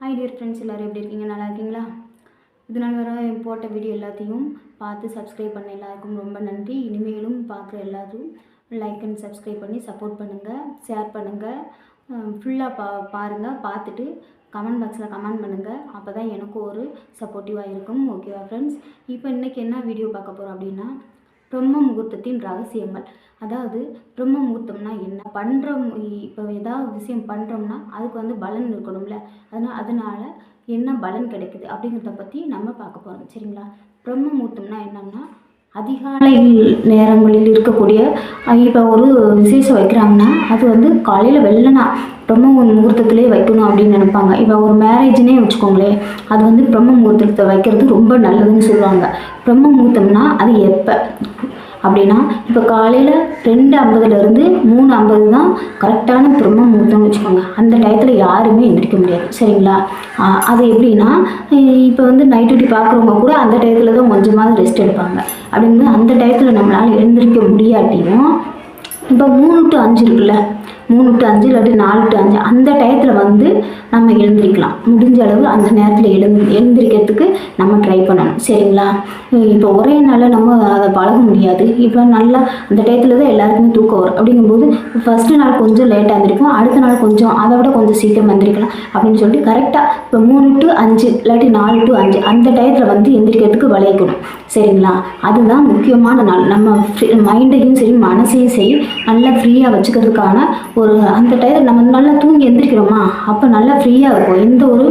Hi dear friends எல்லோரும் எப்படி இருக்கீங்க? நல்லா இருக்கீங்களா? இது நாள் வர போட்ட வீடியோ எல்லாத்தையும் பார்த்து சப்ஸ்கிரைப் பண்ண எல்லாருக்கும் ரொம்ப நன்றி. இனிமேலும் பார்க்குற எல்லாரும் லைக் அண்ட் சப்ஸ்கிரைப் பண்ணி சப்போர்ட் பண்ணுங்கள் ஷேர் பண்ணுங்கள் ஃபுல்லாக பா பாருங்கள் பார்த்துட்டு கமெண்ட் பாக்ஸில் கமெண்ட் பண்ணுங்கள் அப்போ தான் எனக்கும் ஒரு சப்போர்ட்டிவாக இருக்கும். ஓகேவா ஃப்ரெண்ட்ஸ் இப்போ இன்றைக்கி என்ன வீடியோ பார்க்க போகிறோம் அப்படின்னா பிரம்ம முகூர்த்தத்தின் ரகசியங்கள். அதாவது பிரம்ம முகூர்த்தம்னா என்ன? பண்ணுறோம் இப்போ ஏதாவது விஷயம் பண்ணுறோம்னா அதுக்கு வந்து பலன் இருக்கணும்ல. அதனால் அதனால் என்ன பலன் கிடைக்குது அப்படிங்கிறத பற்றி நம்ம பார்க்க போகிறோம் சரிங்களா? பிரம்ம முகூர்த்தம்னா என்னன்னா அதிகாலை நேரங்களில் இருக்கக்கூடிய இப்போ ஒரு விசேஷம் வைக்கிறாங்கன்னா அது வந்து காலையில் வெள்ளனா பிரம்ம முகூர்த்தத்திலே வைக்கணும் அப்படின்னு நினைப்பாங்க. இப்போ ஒரு மேரேஜ்னே வச்சுக்கோங்களேன் அது வந்து பிரம்ம முகூர்த்தத்தை வைக்கிறது ரொம்ப நல்லதுன்னு சொல்லுவாங்க. பிரம்ம முகூர்த்தம்னா அது எப்போ? அப்படின்னா இப்போ காலையில் ரெண்டு ஐம்பதுலேருந்து மூணு ஐம்பது தான் கரெக்டான பிரம்ம முகூர்த்தம்னு வச்சுக்கோங்க. அந்த டயத்தில் யாருமே எந்திரிக்க முடியாது. சரிங்களா? அது எப்படின்னா இப்போ வந்து நைட் டியூட்டி பார்க்குறவங்க கூட அந்த டயத்தில் தான் கொஞ்சமாவது ரெஸ்ட் எடுப்பாங்க. அப்படிங்கும்போது அந்த டயத்தில் நம்மளால் எழுந்திரிக்க முடியாட்டியும் இப்போ மூணு டு அஞ்சு இருக்குல்ல? மூணு டு அஞ்சு இல்லாட்டி நாலு டு அஞ்சு அந்த டயத்தில் வந்து நம்ம எழுந்திரிக்கலாம். முடிஞ்ச அளவு அந்த நேரத்தில் எழுந்து எழுந்திரிக்கிறதுக்கு நம்ம ட்ரை பண்ணணும். சரிங்களா? இப்போ ஒரே நாளில் நம்ம அதை பழக முடியாது. இப்போ நல்லா அந்த டயத்தில் தான் எல்லாருக்குமே தூக்கம் வரும். அப்படிங்கும்போது ஃபஸ்ட்டு நாள் கொஞ்சம் லேட்டாக இருந்திருக்கும் அடுத்த நாள் கொஞ்சம் அதை விட கொஞ்சம் சீக்கிரம் வந்திருக்கலாம் அப்படின்னு சொல்லிட்டு கரெக்டாக இப்போ மூணு டு அஞ்சு இல்லாட்டி நாலு டு அஞ்சு அந்த டயத்தில் வந்து எந்திரிக்கிறதுக்கு விளையக்கணும் சரிங்களா? அதுதான் முக்கியமான நாள். நம்ம மைண்டையும் சரி மனசையும் சரி நல்லா ஃப்ரீயாக வச்சுக்கிறதுக்கான ஒரு அந்த டயத்தில் நம்ம நல்லா தூங்கி எந்திரிக்கிறோமா அப்போ நல்லா ஃப்ரீயாக இருக்கும். எந்த ஒரு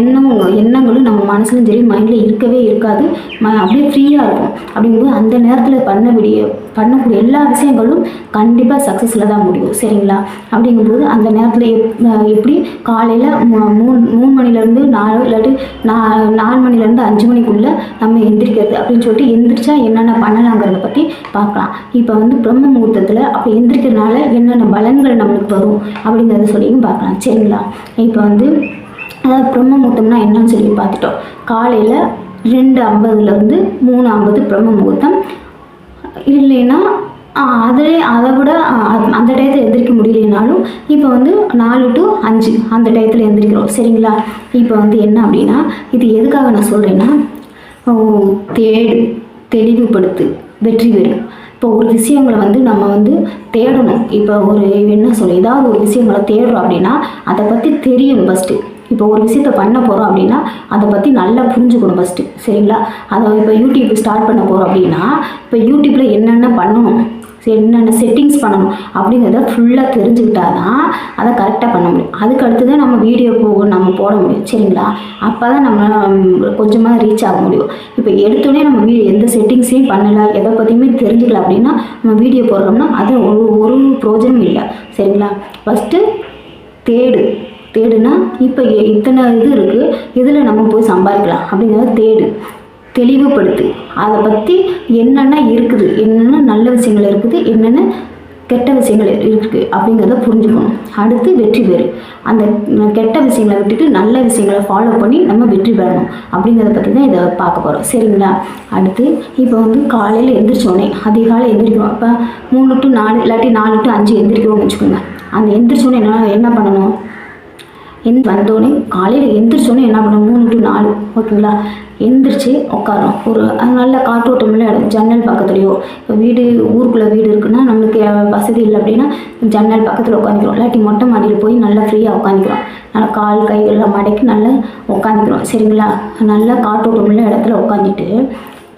எண்ணமும் எண்ணங்களும் நம்ம மனசுலையும் சரி மைண்டில் இருக்கவே இருக்காது. ம அப்படியே ஃப்ரீயாக இருக்கும். அப்படிங்கும்போது அந்த நேரத்தில் பண்ண விடிய பண்ணக்கூடிய எல்லா விஷயங்களும் கண்டிப்பாக சக்ஸஸில் தான் முடியும். சரிங்களா? அப்படிங்கும்போது அந்த நேரத்தில் எப் எப்படி? காலையில் மூணு மூணு மணிலேருந்து நாலு இல்லாட்டி நா நாலு மணிலேருந்து அஞ்சு மணிக்குள்ளே நம்ம எந்திரிக்கிறது அப்படின்னு சொல்லிட்டு எந்திரிச்சா என்னென்ன பண்ணலாங்கிறத பற்றி பார்க்கலாம். இப்போ வந்து பிரம்ம முகூர்த்தத்தில் அப்படி எந்திரிக்கிறதுனால என்னென்ன பலன்கள் நம்மளுக்கு வரும் அப்படிங்கிறத சொல்லியும் பார்க்கலாம். சரிங்களா? இப்போ இப்போ வந்து அதாவது பிரம்ம முகூர்த்தம்னா என்னன்னு சொல்லி பார்த்துட்டோம். காலையில் ரெண்டு ஐம்பதுலேருந்து மூணு ஐம்பது பிரம்ம முகூர்த்தம் இல்லைன்னா அதே அதிலே அதை விட அந்த டயத்தில் எந்திரிக்க முடியலனாலும் இப்போ வந்து நாலு டு அஞ்சு அந்த டயத்தில் எந்திரிக்கிறோம். சரிங்களா? இப்போ வந்து என்ன அப்படின்னா இது எதுக்காக நான் சொல்கிறேன்னா தேடு தெளிவுபடுத்து வெற்றி பெறும் இப்போ ஒரு விஷயங்களை வந்து நம்ம வந்து தேடணும். இப்போ ஒரு என்ன சொல்ல ஏதாவது ஒரு விஷயங்களை தேடுறோம் அப்படின்னா அதை பற்றி தெரியணும் ஃபஸ்ட்டு இப்போ ஒரு விஷயத்த பண்ண போகிறோம் அப்படின்னா அதை பற்றி நல்லா புரிஞ்சுக்கணும் ஃபஸ்ட்டு சரிங்களா? அதை இப்போ யூடியூப் ஸ்டார்ட் பண்ண போகிறோம் அப்படின்னா இப்போ யூடியூப்பில் என்னென்ன பண்ணணும்? என்னென்ன செட்டிங்ஸ் பண்ணணும் அப்படிங்கிறத ஃபுல்லாக தெரிஞ்சுக்கிட்டா தான் அதை கரெக்டாக பண்ண முடியும். அதுக்கு அடுத்து தான் நம்ம வீடியோ போ நம்ம போட முடியும். சரிங்களா? அப்போ தான் நம்ம கொஞ்சமாக ரீச் ஆக முடியும். இப்போ எடுத்தோடனே நம்ம வீ எந்த செட்டிங்ஸையும் பண்ணலை எதை பற்றியுமே தெரிஞ்சுக்கல அப்படின்னா நம்ம வீடியோ போடுறோம்னா அது ஒரு ஒரு ப்ரோஜனம் இல்லை. சரிங்களா? ஃபஸ்ட்டு தேடு. தேடுனா இப்போ இத்தனை இது இருக்குது இதில் நம்ம போய் சம்பாதிக்கலாம் அப்படிங்கிறத தேடு. தெளிவுபடுத்து. அதை பற்றி என்னென்ன இருக்குது? என்னென்ன நல்ல விஷயங்கள் இருக்குது? என்னென்ன கெட்ட விஷயங்கள் இருக்குது அப்படிங்கிறத புரிஞ்சுக்கணும். அடுத்து வெற்றி பெறு அந்த கெட்ட விஷயங்களை விட்டுட்டு நல்ல விஷயங்களை ஃபாலோ பண்ணி நம்ம வெற்றி பெறணும். அப்படிங்கிறத பற்றி தான் இதை பார்க்க போகிறோம் சரிங்களா? அடுத்து இப்போ வந்து காலையில் எந்திரிச்சோடனே அதிகாலை எந்திரிக்கிறோம் அப்போ மூணு டு நாலு இல்லாட்டி நாலு டு அஞ்சு எந்திரிக்கிறோம்னு வச்சுக்கோங்க. அந்த எந்திரிச்சோடனே என்ன என்ன பண்ணணும்? எந் வந்தோடனே காலையில் எந்திரிச்சோடனே என்ன பண்ணணும்? மூணு டு நாலு. ஓகேங்களா? எந்திரிச்சு உட்காரோம் ஒரு நல்ல காற்றோட்டமுள்ள இடம் ஜன்னல் பக்கத்துலேயோ இப்போ வீடு ஊருக்குள்ளே வீடு இருக்குன்னா நம்மளுக்கு வசதி இல்லை அப்படின்னா ஜன்னல் பக்கத்தில் உட்காந்துக்கிறோம் இல்லாட்டி மொட்டை மாடியில் போய் நல்லா ஃப்ரீயாக உட்காந்துக்கிறோம் நல்லா கால் கைகள்லாம் மடக்கி நல்லா உட்காந்துக்கிறோம் சரிங்களா? நல்லா காற்றோட்டமுள்ள இடத்துல உட்காந்துட்டு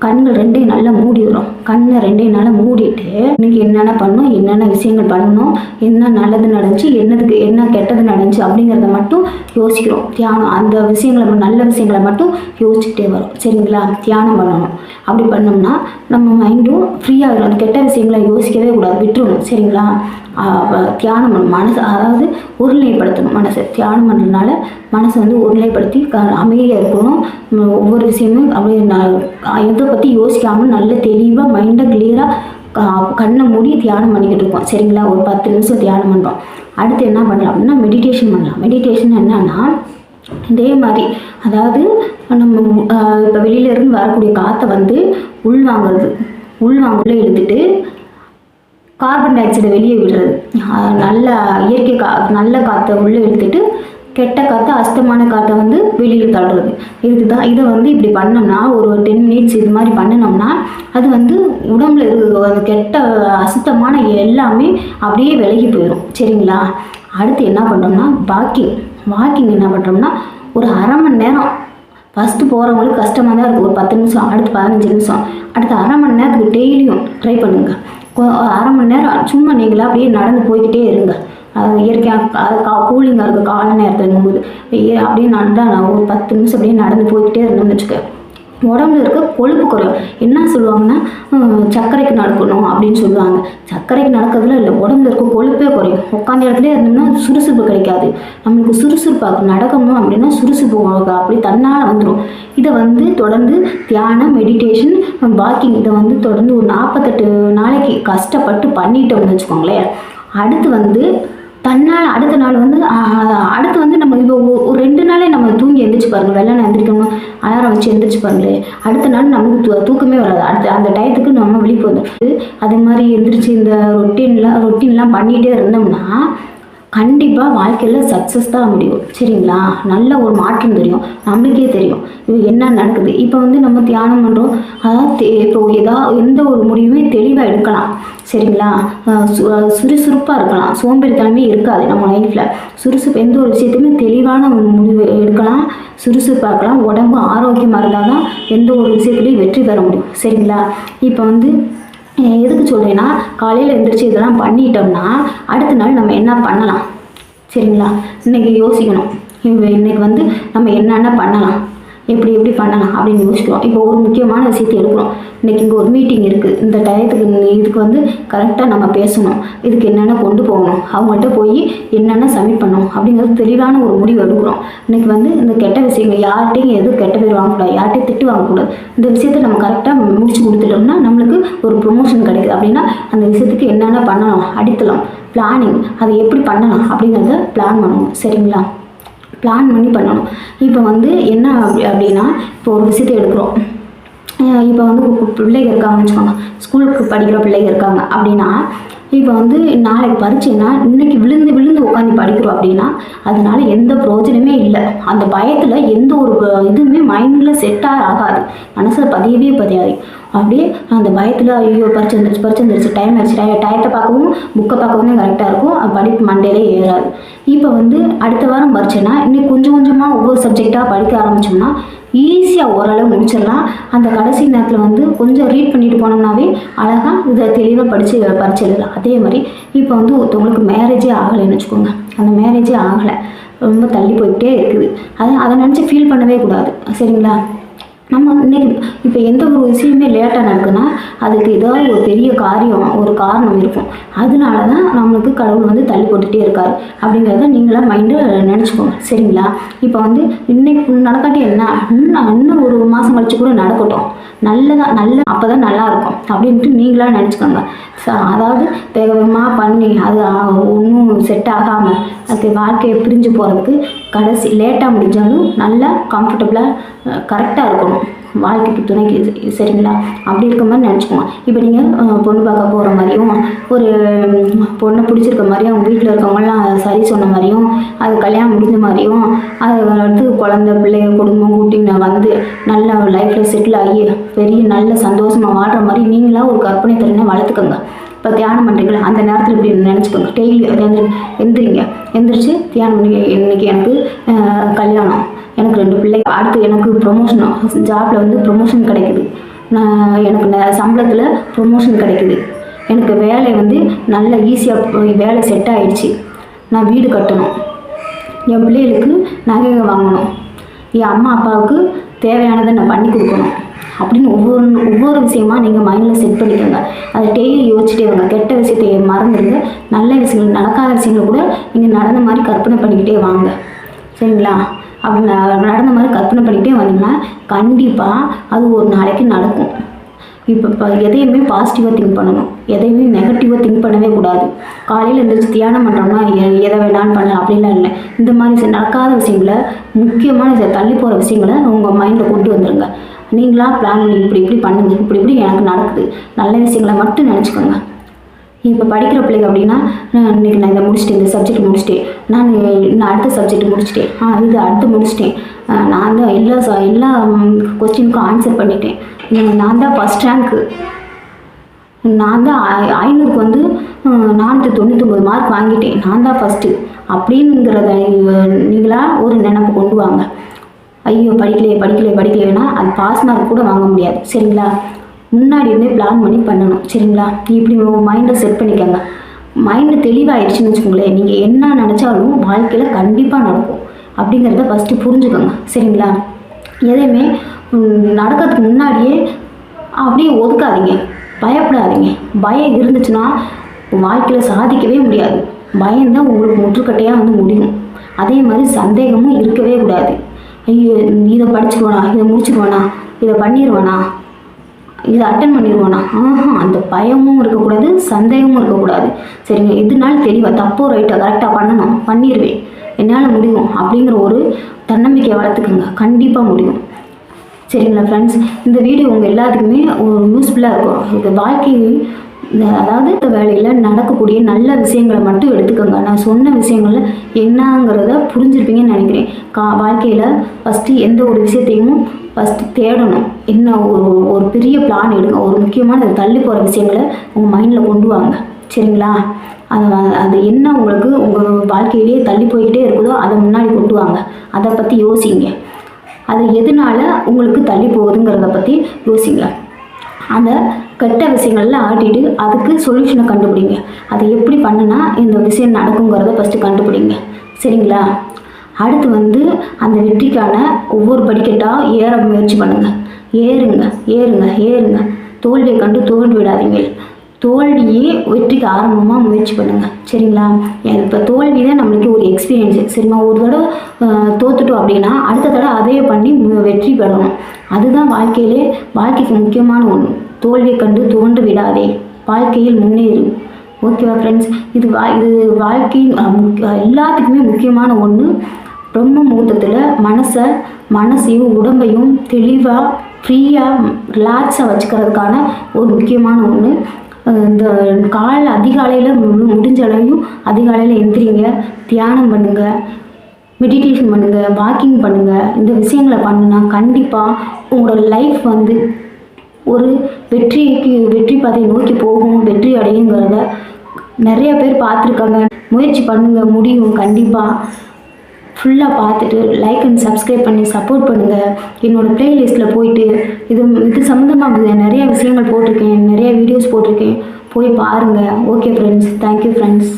கண்கள் ரெண்டையும் நல்லா மூடிடுறோம் கண்ணை ரெண்டையும் நல்லா மூடிட்டு இன்னைக்கு என்னென்ன பண்ணணும் என்னென்ன விஷயங்கள் பண்ணணும் என்ன நல்லது நடந்துச்சு என்னதுக்கு என்ன கெட்டது நடந்துச்சு அப்படிங்கிறத மட்டும் யோசிக்கிறோம். தியானம் அந்த விஷயங்களை நல்ல விஷயங்களை மட்டும் யோசிச்சுட்டே வரும். சரிங்களா? தியானம் பண்ணணும். அப்படி பண்ணோம்னா நம்ம மைண்டும் ஃப்ரீயாகிடும் அந்த கெட்ட விஷயங்களை யோசிக்கவே கூடாது. விட்டுருணும் சரிங்களா? தியானம் பண்ணணும். மனசு அதாவது ஒருநிலைப்படுத்தணும் மனசை. தியானம் பண்ணுறதுனால மனசை வந்து ஒருநிலைப்படுத்தி க அமைதியாக இருக்கணும். ஒவ்வொரு விஷயமும் அப்படியே நான் பற்றி யோசிக்காமல் நல்ல தெளிவாக மைண்டை கிளியராக கண்ணை மூடி தியானம் பண்ணிக்கிட்டு இருக்கோம் சரிங்களா? ஒரு பத்து நிமிஷம் தியானம் பண்ணுறோம் அடுத்து என்ன பண்ணலாம் அப்படின்னா மெடிடேஷன் பண்ணலாம். மெடிடேஷன் என்னன்னா இதே மாதிரி அதாவது நம்ம இப்போ வெளியிலேருந்து வரக்கூடிய காற்றை வந்து உள்வாங்கிறது உள்வாங்குள்ள எடுத்துட்டு கார்பன் டை ஆக்சைடை வெளியே விடுறது. நல்ல இயற்கை கா நல்ல காற்றை உள்ளே எடுத்துட்டு கெட்ட காற்று அஸ்தமான காற்றை வந்து வெளியில் தள்ளுறது இதுதான் இதை வந்து இப்படி பண்ணோம்னா ஒரு டென் மினிட்ஸ் இது மாதிரி பண்ணினோம்னா அது வந்து உடம்புல இருக்கிற கெட்ட அசுத்தமான எல்லாமே அப்படியே விலகி போயிடும் சரிங்களா? அடுத்து என்ன பண்ணுறோம்னா வாக்கிங். வாக்கிங் என்ன பண்ணுறோம்னா ஒரு அரை மணி நேரம். ஃபஸ்ட்டு போகிறவங்களுக்கு கஷ்டமாக தான் இருக்கும் ஒரு பத்து நிமிஷம் அடுத்து பதினஞ்சு நிமிஷம். அடுத்து அரை மணி நேரத்துக்கு டெய்லியும் ட்ரை பண்ணுங்கள் அரை மணி நேரம் சும்மா நீங்களாக அப்படியே நடந்து போய்க்கிட்டே இருங்க. இயற்கையாக கூலிங்காக இருக்குது காலை நேரத்தில் போது அப்படியே நடந்தா நான் ஒரு பத்து நிமிஷம் அப்படியே நடந்து போய்கிட்டே இருந்தோம்னு வச்சுக்கேன் உடம்புல இருக்க கொழுப்பு குறையும். என்ன சொல்லுவாங்கன்னா சர்க்கரைக்கு நடக்கணும் அப்படின்னு சொல்லுவாங்க. சர்க்கரைக்கு நடக்கிறதுல இல்லை உடம்புல இருக்க கொழுப்பே குறையும். உட்காந்த இடத்துல இருந்தோம்னா சுறுசுறுப்பு கிடைக்காது. நம்மளுக்கு சுறுசுறுப்பாக நடக்கணும் அப்படின்னா சுறுசுறுப்பு அப்படி தன்னால் வந்துடும் இதை வந்து தொடர்ந்து தியானம் மெடிடேஷன் வாக்கிங் இதை வந்து தொடர்ந்து ஒரு நாற்பத்தெட்டு நாளைக்கு கஷ்டப்பட்டு பண்ணிட்டோம்னு வச்சுக்கோங்களேன். அடுத்து வந்து தன்னால் அடுத்த நாள் வந்து அடுத்து வந்து நம்ம இப்போ ஒரு ரெண்டு நாளே நம்ம தூங்கி எழுந்திரிச்சு பாருங்க. வெள்ளனை எழுந்திரிக்கணும் அலாரம் வச்சு எழுந்திரிச்சு பாருங்களேன் அடுத்த நாள் நமக்கு தூ தூக்கமே வராது. அடுத்த அந்த டயத்துக்கு நம்ம விழிப்பு வந்து அது மாதிரி எழுந்திரிச்சு இந்த ரொட்டீன்லாம் ரொட்டீன்லாம் பண்ணிகிட்டே இருந்தோம்னா கண்டிப்பாக வாழ்க்கையில் சக்ஸஸ் தான் முடியும். சரிங்களா? நல்ல ஒரு மாற்றம் தெரியும். நம்மளுக்கே தெரியும். இது என்ன நடக்குது? இப்போ வந்து நம்ம தியானம் பண்ணுறோம் அதாவது இப்போ ஏதா எந்த ஒரு முடிவுமே தெளிவாக எடுக்கலாம். சரிங்களா? சு சுறுசுறுப்பாக இருக்கலாம். சோம்பேறித்தனமே இருக்காது நம்ம லைஃப்பில் சுறுசுறுப்பு எந்த ஒரு விஷயத்தையுமே தெளிவான ஒரு முடிவு எடுக்கலாம். சுறுசுறுப்பாக இருக்கலாம். உடம்பு ஆரோக்கியமாக இருந்தால் தான் எந்த ஒரு விஷயத்துலையும் வெற்றி பெற முடியும். சரிங்களா? இப்போ வந்து எதுக்கு சொல்கிறேன்னா காலையில் எழுந்திரிச்சு இதெல்லாம் பண்ணிட்டோம்னா அடுத்த நாள் நம்ம என்ன பண்ணலாம்? சரிங்களா? இன்றைக்கி யோசிக்கணும். இன்னைக்கு வந்து நம்ம என்னென்ன பண்ணலாம்? எப்படி எப்படி பண்ணலாம் அப்படின்னு யோசிக்கிறோம். இப்போ ஒரு முக்கியமான விஷயத்தை எடுக்கிறோம். இன்னைக்கு இங்கே ஒரு மீட்டிங் இருக்குது இந்த டயத்துக்கு இதுக்கு வந்து கரெக்டாக நம்ம பேசணும். இதுக்கு என்னென்ன கொண்டு போகணும்? அவங்கள்ட்ட போய் என்னென்ன சப்மிட் பண்ணணும்? அப்படிங்கிறது தெளிவான ஒரு முடிவு எடுக்கிறோம். இன்னைக்கு வந்து இந்த கெட்ட விஷயங்கள் யார்கிட்டையும் எதுவும் கெட்ட பேர் வாங்கக்கூடாது யார்கிட்டையும் திட்டு வாங்கக்கூடாது. இந்த விஷயத்தை நம்ம கரெக்டாக முடிச்சு கொடுத்துட்டோம்னா நம்மளுக்கு ஒரு ப்ரொமோஷன் கிடைக்குது. அப்படின்னா அந்த விஷயத்துக்கு என்னென்ன பண்ணலாம் அடித்தளம் பிளானிங் அதை எப்படி பண்ணலாம்? அப்படிங்கிறத பிளான் பண்ணணும் சரிங்களா? பிளான் பண்ணி பண்ணணும். இப்போ வந்து என்ன அப்படி அப்படின்னா இப்போ ஒரு விஷயத்தை எடுக்கிறோம். இப்போ வந்து கு- பிள்ளைங்க இருக்காங்கன்னு வச்சுக்கோங்க. ஸ்கூலுக்கு படிக்கிற பிள்ளைங்க இருக்காங்க. அப்படின்னா இப்போ வந்து நாளைக்கு பரீட்சைன்னா இன்னைக்கு விழுந்து விழுந்து உட்காந்து படிக்கிறோம் அப்படின்னா அதனால எந்த பிரயோஜனமே இல்லை. அந்த பயத்தில் எந்த ஒரு இதுவுமே மைண்டில் செட்டாக ஆகாது. மனசில் பதியவே பதியாது. அப்படியே அந்த பயத்தில் ஐயோ பரிச்சு வந்துருச்சு பரிச்சு வந்துருச்சு டைம் ஆயிடுச்சு டயத்தை பார்க்கவும் புக்கை பார்க்கவும் கரெக்டாக இருக்கும். அது மண்டேலே ஏறாது. இப்போ வந்து அடுத்த வாரம் பரிச்சைன்னா இன்னைக்கு கொஞ்சம் கொஞ்சமாக ஒவ்வொரு சப்ஜெக்டாக படிக்க ஆரம்பிச்சோம்னா ஈஸியாக ஓரளவு முடிச்சிடலாம். அந்த கடைசி நேரத்தில் வந்து கொஞ்சம் ரீட் பண்ணிட்டு போனோம்னாவே அழகாக இதை தெளிவாக படித்து பரிச்சு எழுதலாம். அதே மாதிரி இப்போ வந்து ஒருத்தவங்களுக்கு மேரேஜே ஆகலைன்னு வச்சுக்கோங்க. அந்த மேரேஜே ஆகலை. ரொம்ப தள்ளி போயிட்டே இருக்குது. அதை அதை நினச்சி ஃபீல் பண்ணவே கூடாது. சரிங்களா? நம்ம இன்னைக்கு இப்போ எந்த ஒரு விஷயமே லேட்டாக நடக்குதுன்னா அதுக்கு ஏதாவது ஒரு பெரிய காரியம் ஒரு காரணம் இருக்கும். அதனால தான் நம்மளுக்கு கடவுள் வந்து தள்ளி போட்டுகிட்டே இருக்காரு. அப்படிங்கிறத நீங்களாம் மைண்டில் நினச்சிக்கோங்க. சரிங்களா? இப்போ வந்து இன்னைக்கு நடக்காட்டி என்ன? இன்னும் இன்னும் ஒரு மாதம் கழிச்சு கூட நடக்கட்டும். நல்லதாக நல்ல அப்போ தான் நல்லாயிருக்கும் அப்படின்ட்டு நீங்களாக நினச்சிக்கோங்க. ஸோ அதாவது வேக வேகமாக பண்ணி அது ஒன்றும் செட் ஆகாமல் அதுக்கு வாழ்க்கையை பிரிஞ்சு போகிறதுக்கு கடைசி லேட்டாக முடிஞ்சாலும் நல்லா கம்ஃபர்டபுளாக கரெக்டாக இருக்கணும். வாழ்க்கைக்கு துணைக்கு சரிங்களா? அப்படி இருக்க மாதிரி நினச்சிக்கோங்க இப்போ நீங்கள் பொண்ணு பார்க்க போகிற மாதிரியும் ஒரு பொண்ணை பிடிச்சிருக்க மாதிரியும் அவங்க வீட்டில் இருக்கவங்கலாம் சரி சொன்ன மாதிரியும் அது கல்யாணம் முடிஞ்ச மாதிரியும் அது அடுத்து குழந்த பிள்ளைங்க குடும்பம் கூட்டிங்க வந்து நல்ல லைஃப்பில் செட்டில் ஆகி பெரிய நல்ல சந்தோஷமாக வாழ்கிற மாதிரி நீங்களாக ஒரு கற்பனை திறனை வளர்த்துக்கோங்க. இப்போ தியானம் பண்ணுறீங்களா அந்த நேரத்தில் இப்படி நினச்சிக்கோங்க. டெய்லி எந்திரிங்க. எந்திரிச்சு தியானம் பண்ணி இன்னைக்கு எனக்கு கல்யாணம். எனக்கு ரெண்டு பிள்ளை அடுத்து எனக்கு ப்ரொமோஷன் ஜாப்பில் வந்து ப்ரொமோஷன் கிடைக்குது. நான் எனக்கு ந- சம்பளத்தில் ப்ரொமோஷன் கிடைக்குது. எனக்கு வேலை வந்து நல்ல ஈஸியாக வேலை செட் ஆகிடுச்சி நான் வீடு கட்டணும். என் பிள்ளைகளுக்கு நகைகள் வாங்கணும். என் அம்மா அப்பாவுக்கு தேவையானதை நான் பண்ணி கொடுக்கணும். அப்படின்னு ஒவ்வொரு ஒவ்வொரு விஷயமா நீங்கள் மைண்டில் செட் பண்ணிக்கோங்க. அதை டெய்லி யோசிச்சுட்டே வாங்க கெட்ட விஷயத்தை மறந்துடுங்க. நல்ல விஷயங்கள் நடக்காத விஷயங்கள் கூட நீங்கள் நடந்த மாதிரி கற்பனை பண்ணிக்கிட்டே வாங்க. சரிங்களா? அப்படி நடந்த மாதிரி கற்பனை பண்ணிக்கிட்டே வந்தீங்கன்னா கண்டிப்பாக அது ஒரு நாளைக்கு நடக்கும். இப்போ இப்போ எதையுமே பாசிட்டிவாக திங்க் பண்ணணும். எதையுமே நெகட்டிவாக திங்க் பண்ணவே கூடாது. காலையில் எழுந்திரிச்சு தியானம் பண்ணுறோம்னா எ- எதை வேணாலும் பண்ணலாம். அப்படிலாம் இல்லை. இந்த மாதிரி நடக்காத விஷயங்களை முக்கியமான தள்ளி போகிற விஷயங்களை உங்கள் மைண்டில் கொண்டு வந்துடுங்க நீங்களாக பிளான் பண்ணி இப்படி இப்படி பண்ணுங்க. இப்படி இப்படி எனக்கு நடக்குது. நல்ல விஷயங்களை மட்டும் நினச்சிக்கோங்க. இப்போ படிக்கிற பிள்ளைங்க அப்படின்னா இன்றைக்கி இன்னைக்கு நான் இதை முடிச்சிட்டேன் இந்த சப்ஜெக்ட் முடிச்சிட்டேன். நான் இன்னும் அடுத்த சப்ஜெக்ட் முடிச்சிட்டேன். ஆ இது அடுத்து முடிச்சிட்டேன். நான் தான் எல்லா ச- எல்லா கொஸ்டினுக்கும் ஆன்சர் பண்ணிட்டேன். நான் தான் ஃபஸ்ட் ரேங்க்கு நான் தான் ஐநூறுக்கு வந்து நானூற்றி தொண்ணூத்தொம்பது மார்க் வாங்கிட்டேன். நான் தான் ஃபஸ்ட்டு அப்படிங்கிறத நீங்களா ஒரு நினப்பு கொண்டு வாங்க. ஐயோ படிக்கலையே படிக்கலையே படிக்கலையேனா அது பாஸ் மார்க் கூட வாங்க முடியாது. சரிங்களா? முன்னாடி இருந்தே பிளான் பண்ணி பண்ணணும் சரிங்களா? இப்படி உங்கள் மைண்டை செட் பண்ணிக்கோங்க. மைண்டு தெளிவாயிடுச்சுன்னு வச்சுக்கோங்களேன். நீங்கள் என்ன நினச்சாலும் வாழ்க்கையில் கண்டிப்பாக நடக்கும். அப்படிங்கிறத ஃபஸ்ட்டு புரிஞ்சுக்கோங்க சரிங்களா? எதையுமே நடக்கிறதுக்கு முன்னாடியே அப்படியே ஒதுக்காதீங்க. பயப்படாதீங்க. பயம் இருந்துச்சுன்னா வாழ்க்கையில் சாதிக்கவே முடியாது. பயம்தான் உங்களுக்கு முற்றுக்கட்டையாக வந்து முடியும். அதே மாதிரி சந்தேகமும் இருக்கவே கூடாது. ஐயோ இதை படிச்சுக்குவேனா? இதை முடிச்சுக்குவேனா? இதை பண்ணிடுவேனா இதை அட்டன் பண்ணிடுவானா ஆஹா அந்த பயமும் இருக்கக்கூடாது சந்தேகமும் இருக்கக்கூடாது. சரிங்க எதுனாலும் தெளிவாக தப்போ ரைட்டோ கரெக்டாக பண்ணணும் பண்ணிடுவேன் என்னால் முடியும் அப்படிங்கிற ஒரு தன்னம்பிக்கையை வளர்த்துக்குங்க. கண்டிப்பாக முடியும். சரிங்களா ஃப்ரெண்ட்ஸ் இந்த வீடியோ உங்கள் எல்லாத்துக்குமே ஒரு யூஸ்ஃபுல்லாக இருக்கும். இது வாழ்க்கை அதாவது இந்த வேலையில் நடக்கக்கூடிய நல்ல விஷயங்களை மட்டும் எடுத்துக்கோங்க. நான் சொன்ன விஷயங்கள்ல என்னங்கிறத புரிஞ்சிருப்பீங்கன்னு நினைக்கிறேன். கா வாழ்க்கையில் ஃபஸ்ட்டு எந்த ஒரு விஷயத்தையும் ஃபஸ்ட்டு தேடணும். என்ன ஒரு ஒரு பெரிய பிளான் எடுங்க. ஒரு முக்கியமான தள்ளி போகிற விஷயங்களை உங்கள் மைண்டில் கொண்டு வாங்க. சரிங்களா? அது அது என்ன உங்களுக்கு உங்கள் வாழ்க்கையிலேயே தள்ளி போய்கிட்டே இருக்குதோ அதை முன்னாடி கொண்டு வாங்க. அதை பற்றி யோசிங்க. அது எதனால உங்களுக்கு தள்ளி போகுதுங்கிறத பற்றி யோசிங்க. அந்த கெட்ட விஷயங்கள்லாம் ஆட்டிட்டு அதுக்கு சொல்யூஷனை கண்டுபிடிங்க. அதை எப்படி பண்ணுனா இந்த விஷயம் நடக்குங்கிறத ஃபஸ்ட்டு கண்டுபிடிங்க. சரிங்களா? அடுத்து வந்து அந்த வெற்றிக்கான ஒவ்வொரு படிக்கட்டாக ஏற முயற்சி பண்ணுங்கள் ஏறுங்க ஏறுங்க ஏறுங்க. தோல்வியை கண்டு தோல்வி விடாதீங்க. தோல்வியே வெற்றிக்கு ஆரம்பமாக முயற்சி பண்ணுங்கள் சரிங்களா? இப்போ தோல்வி தான் நம்மளுக்கு ஒரு எக்ஸ்பீரியன்ஸு சரிம்மா ஒரு தடவை தோத்துட்டோம் அப்படின்னா அடுத்த தடவை அதே பண்ணி வெற்றி பெறணும். அதுதான் வாழ்க்கையிலே வாழ்க்கைக்கு முக்கியமான ஒன்று தோல்வியை கண்டு தோன்று விடாதே. வாழ்க்கையில் முன்னேறு. ஓகேவா ஃப்ரெண்ட்ஸ் இது வா இது வாழ்க்கையின் முக்கிய- எல்லாத்துக்குமே முக்கியமான ஒன்று பிரம்ம முகூர்த்தத்தில் மனசை மனசையும் உடம்பையும் தெளிவாக ஃப்ரீயாக ரிலாக்ஸாக வச்சுக்கிறதுக்கான ஒரு முக்கியமான ஒன்று இந்த காலை அதிகாலையில் மு- முடிஞ்ச அளவையும் அதிகாலையில் எந்திரிங்க தியானம் பண்ணுங்கள் மெடிடேஷன் பண்ணுங்கள் வாக்கிங் பண்ணுங்கள் இந்த விஷயங்களை பண்ணுனா கண்டிப்பாக உங்களோட லைஃப் வந்து ஒரு வெற்றிக்கு வெற்றி பாதையை நோக்கி போகும் வெற்றி அடையுங்கிறத நிறைய பேர் பார்த்துருக்காங்க. முயற்சி பண்ணுங்கள் முடியும் கண்டிப்பாக ஃபுல்லாக பார்த்துட்டு லைக் அண்ட் சப்ஸ்கிரைப் பண்ணி சப்போர்ட் பண்ணுங்கள் என்னோடய ப்ளேலிஸ்ட்டில் போயிட்டு இது இது சம்மந்தமாக நிறைய விஷயங்கள் போட்டிருக்கேன். நிறைய வீடியோஸ் போட்டிருக்கேன். போய் பாருங்கள் ஓகே ஃப்ரெண்ட்ஸ் தேங்க்யூ ஃப்ரெண்ட்ஸ்